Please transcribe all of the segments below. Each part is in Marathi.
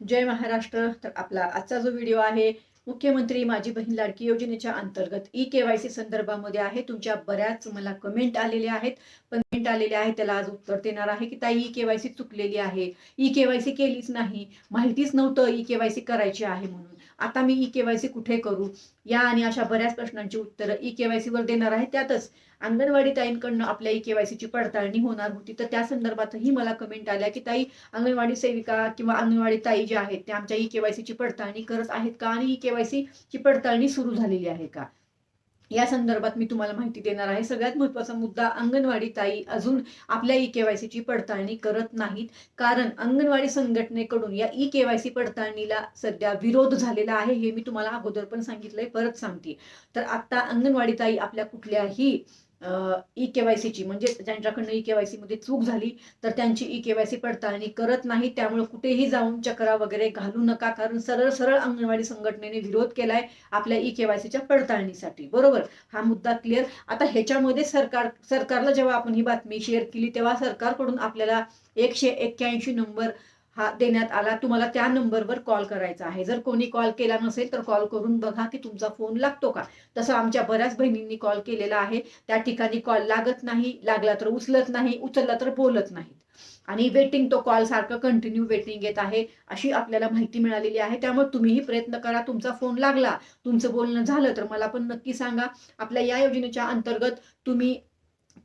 जय महाराष्ट्र. तर आपला आजचा जो व्हिडिओ आहे मुख्यमंत्री माझी बहीण लाडकी योजनेच्या अंतर्गत ई के वाय सी संदर्भामध्ये आहे. तुमच्या बऱ्याच मला कमेंट आलेल्या आहेत. कमेंट आलेल्या आहेत त्याला आज उत्तर देणार आहे की ताई ई के वाय सी चुकलेली आहे. ई के वाय सी केलीच नाही. माहितीच नव्हतं ई के वाय सी करायची आहे म्हणून. आता मी ई के वाय सी कुठे करू? या आणि अशा बऱ्याच प्रश्नांची उत्तरं ई के वाय देणार आहे. त्यातच अंगणवाडी ताईंकडनं आपल्या ई के वाय सीची पडताळणी होणार होती. तर त्या संदर्भातही मला कमेंट आल्या की ताई अंगणवाडी सेविका किंवा अंगणवाडी ताई ज्या आहेत त्या आमच्या ई केवायसीची पडताळणी करत आहेत का? आणि ई केवायसीची पडताळणी सुरू झालेली आहे का? या संदर्भात मी तुम्हाला माहिती देणार आहे. सगळ्यात महत्त्वाचा मुद्दा अंगणवाडी ताई अजून आपल्या ई केवायसीची पडताळणी करत नाहीत. कारण अंगणवाडी संघटनेकडून या ई केवायसी पडताळणीला सध्या विरोध झालेला आहे हे मी तुम्हाला अगोदर पण सांगितलंय परत सांगते. तर आता अंगणवाडी ताई आपल्या कुठल्याही ई केवायसीची म्हणजे ज्यांच्याकडनं ई केवायसी मध्ये चूक झाली तर त्यांची ई केवायसी पडताळणी करत नाही. त्यामुळे कुठेही जाऊन चक्रा वगैरे घालू नका. कारण सरळ सरळ अंगणवाडी संघटनेने विरोध केलाय आपल्या ई केवायसीच्या पडताळणीसाठी. बरोबर? हा मुद्दा क्लिअर आता ह्याच्यामध्ये सरकार सरकारला जेव्हा आपण ही बातमी शेअर केली तेव्हा सरकारकडून आपल्याला एकशे एक्क्याऐंशी नंबर हा देण्यात आला. तुम्हाला त्या नंबरवर कॉल करायचा आहे. जर कोणी कॉल केला नसेल तर कॉल करून बघा की तुमचा फोन लागतो का? तसं आमच्या बऱ्याच बहिणींनी कॉल केलेला आहे. त्या ठिकाणी कॉल लागत नाही लागला तर उचलत नाही उचलला तर बोलत नाहीत. आणि वेटिंग तो कॉल सारखं कंटिन्यू वेटिंग येत आहे अशी आपल्याला माहिती मिळालेली आहे. त्यामुळे तुम्हीही प्रयत्न करा तुमचा फोन लागला तुमचं बोलणं झालं तर मला पण नक्की सांगा. आपल्या या योजनेच्या अंतर्गत तुम्ही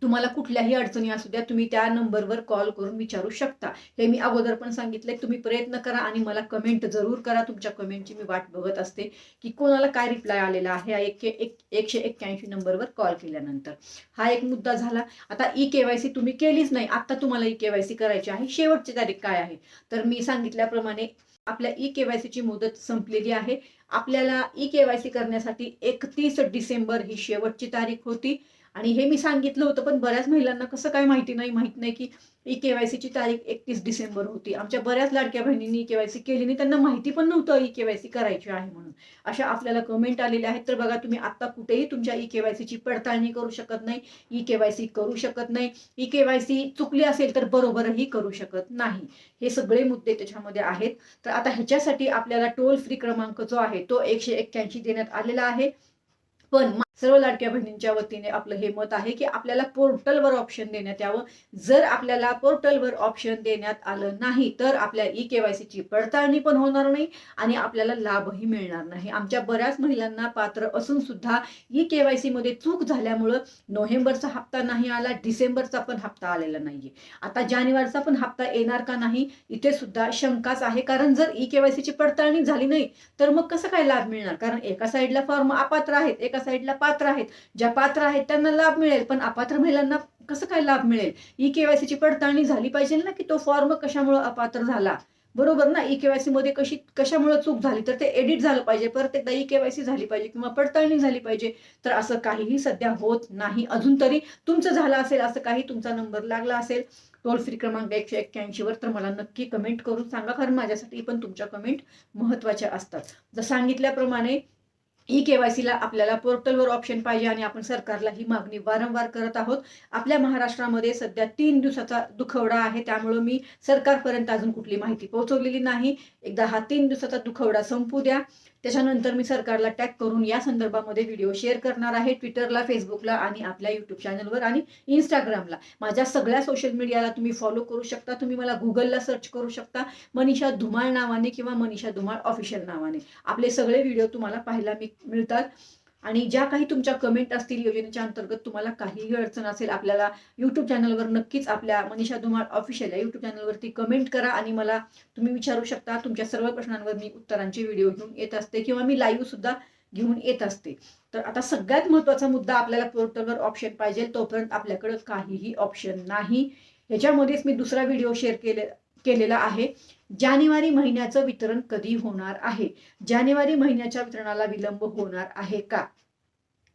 तुम्हाला कुठल्याही अडचणी असू द्या तुम्ही त्या नंबरवर कॉल करून विचारू शकता. हे मी अगोदर पण सांगितलंय तुम्ही प्रयत्न करा आणि मला कमेंट जरूर करा. तुमच्या कमेंटची मी वाट बघत असते की कोणाला काय रिप्लाय आलेला आहे एकशे एक एक एकशे एक्क्याऐंशी नंबरवर कॉल केल्यानंतर. हा एक मुद्दा झाला. आता ई केवायसी तुम्ही केलीच नाही. आता तुम्हाला ई केवायसी करायची आहे. शेवटची तारीख काय आहे? तर मी सांगितल्याप्रमाणे आपल्या ई केवायसीची मुदत संपलेली आहे. आपल्याला ई केवायसी करण्यासाठी एकतीस डिसेंबर ही शेवटची तारीख होती. आणि हे मी सांगितलं होतं पण बऱ्याच महिलांना कसं काय माहिती नाही माहीत नाही की ई केवायसीची तारीख एकतीस डिसेंबर होती. आमच्या बऱ्याच लाडक्या बहिणींनी ई केवायसी केली नाही त्यांना माहिती पण नव्हतं ई केवायसी करायची आहे म्हणून. अशा आपल्याला कमेंट आलेल्या आहेत तर बघा तुम्ही आता कुठेही तुमच्या ई केवायसीची पडताळणी करू शकत नाही ई केवायसी करू शकत नाही ई केवायसी चुकली असेल तर बरोबरही करू शकत नाही. हे सगळे मुद्दे त्याच्यामध्ये आहेत. तर आता ह्याच्यासाठी आपल्याला टोल फ्री क्रमांक जो आहे तो एकशे एक्क्याऐंशी देण्यात आलेला आहे. पण सर्व लाडक्या बहिणींच्या वतीने आपलं हे मत आहे की आपल्याला पोर्टलवर ऑप्शन देण्यात यावं. जर आपल्याला पोर्टलवर ऑप्शन देण्यात आलं नाही तर आपल्या ई केवायसीची पडताळणी पण होणार नाही आणि आपल्याला लाभही मिळणार नाही. आमच्या बऱ्याच महिलांना पात्र असून सुद्धा ई केवायसी मध्ये चूक झाल्यामुळं नोव्हेंबरचा हप्ता नाही आला डिसेंबरचा पण हप्ता आलेला नाहीये. आता जानेवारीचा पण हप्ता येणार का नाही इथे सुद्धा शंकाच आहे. कारण जर ई केवायसीची पडताळणी झाली नाही तर मग कसं काय लाभ मिळणार? कारण एका साईडला फॉर्म अपात्र आहेत एका साईडला पात्र आहेत. ज्या पात्र आहेत त्यांना लाभ मिळेल पण अपात्र महिलांना कसं काय लाभ मिळेल? ई केवायसीची पडताळणी झाली पाहिजे ना की तो फॉर्म कशामुळे अपात्र झाला? बरोबर ना? ई केवायसी मध्ये कशी कशामुळे चूक झाली? तर ते एडिट झालं पाहिजे. परत एकदा ई केवायसी झाली पाहिजे किंवा पडताळणी झाली पाहिजे. तर असं काहीही सध्या होत नाही. अजून तरी तुमचं झालं असेल असं काही तुमचा नंबर लागला असेल टोल फ्री क्रमांक एकशे एक्क्याऐंशी वर तर मला नक्की कमेंट करून सांगा. कारण माझ्यासाठी पण तुमच्या कमेंट महत्त्वाच्या असतात. जर सांगितल्याप्रमाणे ई केवायसीला आपल्याला पोर्टलवर ऑप्शन पाहिजे आणि आपण सरकारला ही मागणी वारंवार करत आहोत. आपल्या महाराष्ट्रामध्ये सध्या तीन दिवसाचा दुखवडा आहे त्यामुळं मी सरकारपर्यंत अजून कुठली माहिती पोहोचवलेली नाही. एकदा हा तीन दिवसाचा दुखवडा संपू द्या. त्याच्यानंतर मी सरकारला टॅग करून या संदर्भामध्ये व्हिडिओ शेअर करणार आहे ट्विटरला फेसबुकला आणि आपल्या युट्यूब चॅनलवर आणि इंस्टाग्रामला माझ्या सगळ्या सोशल मीडियाला तुम्ही फॉलो करू शकता. तुम्ही मला गुगलला सर्च करू शकता. मनीषा धुमाळ नावाने किंवा मनीषा धुमाळ ऑफिशियल नावाने. आपले सगळे व्हिडिओ तुम्हाला पाहायला मी मिळतात. आणि ज्या काही तुमच्या कमेंट असतील योजनेच्या अंतर्गत तुम्हाला काहीही अडचण असेल आपल्याला यूट्यूब चॅनलवर नक्कीच आपल्या मनीषा धुमाळ ऑफिशियल या यूट्यूब चॅनलवरती कमेंट करा आणि मला तुम्ही विचारू शकता. तुमच्या सर्व प्रश्नांवर मी उत्तरांचे व्हिडिओ घेऊन येत असते किंवा मी लाईव्ह सुद्धा घेऊन येत असते. तर आता सगळ्यात महत्त्वाचा मुद्दा आपल्याला पोर्टलवर ऑप्शन पाहिजे तोपर्यंत आपल्याकडं काहीही ऑप्शन नाही. ह्याच्यामध्येच मी दुसरा व्हिडिओ शेअर केले केलेला आहे. जानेवारी महिन्याचं वितरण कधी होणार आहे? जानेवारी महिन्याच्या वितरणाला विलंब होणार आहे का?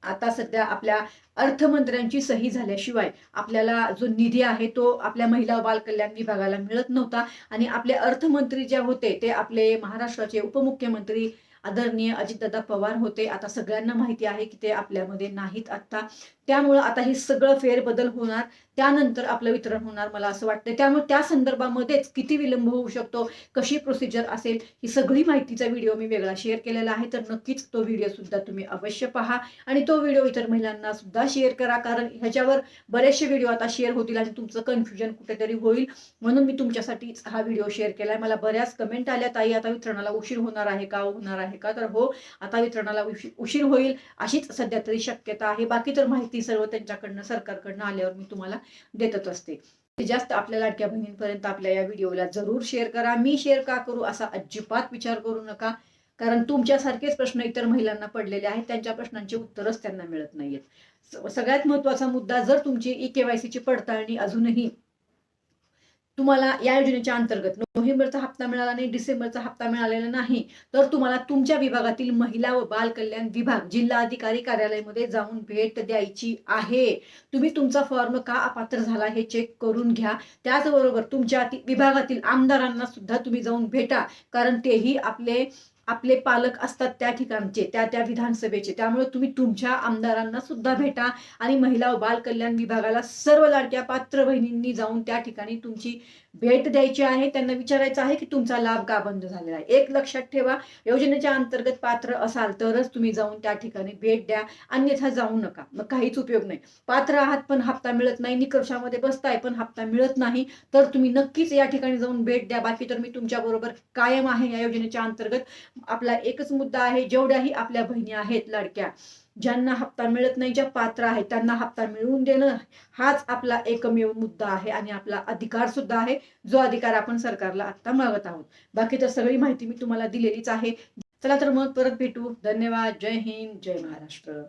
आता सध्या आपल्या अर्थमंत्र्यांची सही झाल्याशिवाय आपल्याला जो निधी आहे तो आपल्या महिला बालकल्याण बाल कल्याण विभागाला मिळत नव्हता आणि आपले अर्थमंत्री जे होते ते आपले महाराष्ट्राचे उपमुख्यमंत्री आदरणीय अजितदादा पवार होते. आता सगळ्यांना माहिती आहे की ते आपल्यामध्ये नाहीत आत्ता. त्यामुळं आता हे सगळं फेरबदल होणार. त्यानंतर आपलं वितरण होणार मला असं वाटतं त्यामुळे त्या संदर्भामध्येच किती विलंब होऊ शकतो? कशी प्रोसिजर असेल? ही सगळी माहितीचा व्हिडिओ मी वेगळा शेअर केलेला आहे. तर नक्कीच तो व्हिडिओ सुद्धा तुम्ही अवश्य पहा. आणि तो व्हिडिओ इतर महिलांना सुद्धा शेअर करा. कारण ह्याच्यावर बरेचसे व्हिडिओ आता शेअर होतील आणि तुमचं कन्फ्युजन कुठेतरी होईल. म्हणून मी तुमच्यासाठीच हा व्हिडिओ शेअर केलाय. मला बऱ्याच कमेंट आल्या. ताई आता वितरणाला उशीर होणार आहे का? हो, होणार आहे. का? तर हो आता वितरणाला उशीर होईल अशीच सध्या तरी शक्यता आहे. बाकी तर माहिती सर्व त्यांच्याकडनं सरकारकडनं आल्यावर मी तुम्हाला देतच असते. जास्त आपल्या लाडक्या बहिणींपर्यंत आपल्या या व्हिडिओला जरूर शेअर करा. मी शेअर का करू असा अजिबात विचार करू नका. कारण तुमच्यासारखेच प्रश्न इतर महिलांना पडलेले आहेत. त्यांच्या प्रश्नांची उत्तरच त्यांना मिळत नाहीयेत. सगळ्यात महत्त्वाचा मुद्दा जर तुमची ई केवायसीची पडताळणी अजूनही तुम्हाला या योजनेच्या अंतर्गत नोव्हेंबरचा हप्ता मिळाला नाही डिसेंबरचा हप्ता मिळालेला नाही तर तुम्हाला तुमच्या विभागातील महिला व बाल कल्याण विभाग जिल्हा अधिकारी कार्यालयामध्ये जाऊन भेट द्यायची आहे. तुम्ही तुमचा फॉर्म का अपात्र झाला हे चेक करून घ्या. त्याचबरोबर तुमच्या विभागातील आमदारांना सुद्धा तुम्ही जाऊन भेटा कारण तेही आपले आपले पालक असतात त्या ठिकाणचे त्या त्या विधानसभेचे. त्यामुळे तुम्ही तुमच्या आमदारांना सुद्धा भेटा आणि महिला व बाल कल्याण विभागाला सर्व लाडक्या पात्र बहिणींनी जाऊन त्या ठिकाणी तुमची भेट द्यायची आहे. त्यांना विचारायचं आहे की तुमचा लाभ का बंद झालेला आहे? एक लक्षात ठेवा योजनेच्या अंतर्गत पात्र असाल तरच तुम्ही जाऊन त्या ठिकाणी भेट द्या. अन्यथा जाऊ नका. मग काहीच उपयोग नाही. पात्र आहात पण हप्ता मिळत नाही. निकषामध्ये बसताय पण हप्ता मिळत नाही. तर तुम्ही नक्कीच या ठिकाणी जाऊन भेट द्या. बाकी तर मी तुमच्या बरोबर कायम आहे या योजनेच्या अंतर्गत. आपला एकच मुद्दा आहे जेवढ्याही आपल्या बहिणी आहेत लडक्या ज्यांना हप्ता मिळत नाही ज्या पात्र आहेत त्यांना हप्ता मिळवून देणं हाच आपला एकमेव मुद्दा आहे आणि आपला अधिकार सुद्धा आहे. जो अधिकार आपण सरकारला आता मागत आहोत. बाकी तर सगळी माहिती मी तुम्हाला दिलेलीच आहे. चला तर मग परत भेटू. धन्यवाद. जय हिंद. जय महाराष्ट्र.